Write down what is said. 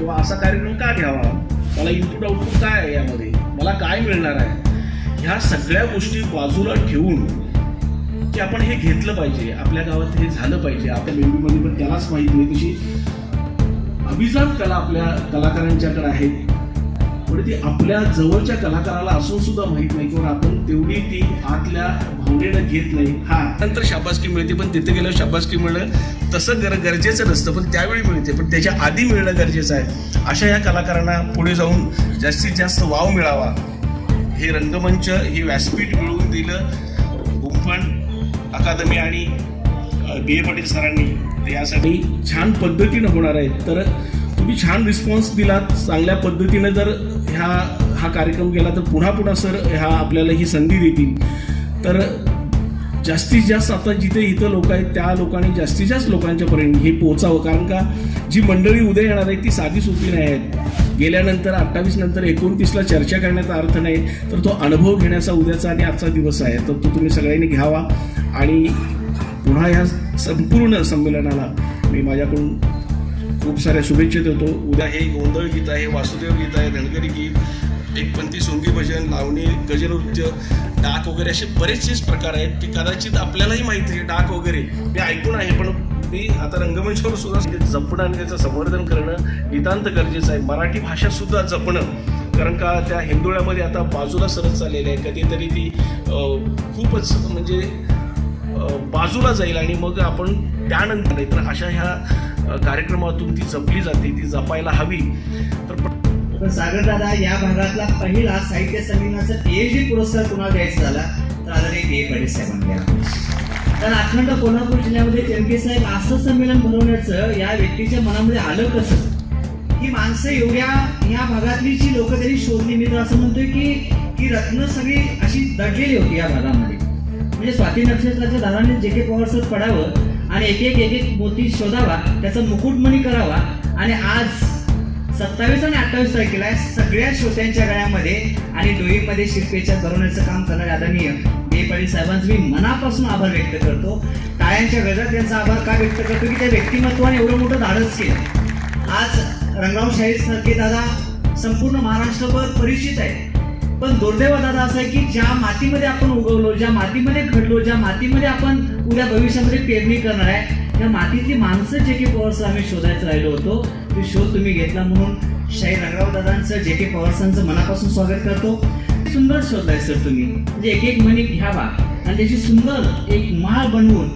किंवा असा कार्यक्रम का घ्यावा? मला इनपुट आउटपुट काय आहे यामध्ये? मला काय मिळणार आहे? ह्या सगळ्या गोष्टी बाजूला ठेवून की आपण हे घेतलं पाहिजे आपल्या गावात हे झालं पाहिजे. आपल्या मेंदूमध्ये पण त्यालाच माहिती नाही तशी अभिजात कला आपल्या कलाकारांच्याकडे आहे. पण ती आपल्या जवळच्या कलाकाराला असून सुद्धा माहीत नाही किंवा आपण तेवढी ती आतल्या घेत नाही. हा. नंतर शाबासकी मिळते पण तिथे गेल्यावर शाबासकी मिळणं तसं गर गरजेचं नसतं पण त्यावेळी मिळते पण त्याच्या आधी मिळणं गरजेचं आहे. अशा या कलाकारांना पुढे जाऊन जास्तीत जास्त वाव मिळावा. हे रंगमंच ही व्यासपीठ मिळवून दिलं गुंफण अकादमी आणि बी. ए. पाटील सरांनी. यासाठी छान पद्धतीनं होणार आहे. तर तुम्ही छान रिस्पॉन्स दिलात. चांगल्या पद्धतीनं जर ह्या हा कार्यक्रम केला तर पुन्हा पुन्हा सर ह्या आपल्याला ही संधी देतील. तर जास्तीत जास्त आता जिथे इथं लोक आहेत त्या लोकांनी जास्तीत जास्त लोकांच्यापर्यंत हे पोहोचावं. कारण का जी मंडळी उद्या येणार आहे ती साधी सोपी नाही आहेत. गेल्यानंतर अठ्ठावीस नंतर एकोणतीसला चर्चा करण्याचा अर्थ नाही. तर तो अनुभव घेण्याचा उद्याचा आणि आजचा दिवस आहे. तर तो तुम्ही सगळ्यांनी घ्यावा. आणि पुन्हा ह्या संपूर्ण संमेलनाला मी माझ्याकडून खूप साऱ्या शुभेच्छा देतो. उद्या हे गोंधळ गीत आहे वासुदेव गीत आहे धनगरी गीत एकपंथी सोंगी भजन लावणी गजनृत्य डाक वगैरे असे बरेचसेच प्रकार आहेत. की कदाचित आपल्यालाही माहिती आहे डाक वगैरे. मी ऐकून आहे पण मी आता रंगमंचावर सुद्धा जपणं आणि त्याचं संवर्धन करणं नितांत गरजेचं आहे. मराठी भाषा सुद्धा जपणं. कारण का त्या हिंदोळ्यामध्ये आता बाजूला सरत चाललेली आहे. कधीतरी ती खूपच म्हणजे बाजूला जाईल आणि मग आपण त्यानंतर नाही तर अशा ह्या कार्यक्रमातून ती जपली जाते ती जपायला हवी. तर सागर दादा या भागातला पहिला साहित्य संमेलनाचा पीएचडी पुरस्कार कुणाला द्यायचा झाला? तर आदरणीय पी ए पाटील साहेबांनी. कारण अखंड कोल्हापूर जिल्ह्यामध्ये टेमके साहेब असं संमेलन भरवण्याचं या व्यक्तीच्या मनामध्ये आलं कसं? ही माणसं एवढ्या या भागातली जी लोक त्यांनी शोधली मी तर असं म्हणतोय की ही रत्न सगळी अशी दडलेली होती या भागामध्ये. म्हणजे स्वाती नक्षत्राच्या दाराने जे के पवार पडावं आणि एक एक एक एक मोती शोधावा त्याचा मुकुटमणी करावा. आणि आज सत्तावीस आणि अठ्ठावीस तारखेला सगळ्या श्रोत्यांच्या गळ्यामध्ये आणि डोईमध्ये शिल्पेच्या भरवण्याचं काम करणारे आदरणीय बे पाटील मी मनापासून आभार व्यक्त करतो. टाळ्यांच्या गजरात त्यांचा आभार का व्यक्त करतो की त्या व्यक्तिमत्वाने एवढं मोठं धाडस केलं? आज रंगाव शाहीर सारखे दादा संपूर्ण महाराष्ट्रभर परिचित आहे पण दुर्दैव दादा असं आहे की ज्या मातीमध्ये आपण उगवलो ज्या मातीमध्ये घडलो ज्या मातीमध्ये आपण उद्या भविष्यामध्ये पेरणी करणार आहे त्या मातीतली माणसं जे के पवार आम्ही शोधायचं राहिलो होतो ते शोध तुम्ही घेतला म्हणून शाही रंगराव दादांचं जे के पवार मनापासून स्वागत करतो. सुंदर शोधलाय सर तुम्ही. म्हणजे एक एक मणी घ्यावा आणि त्याची सुंदर एक माळ बनवून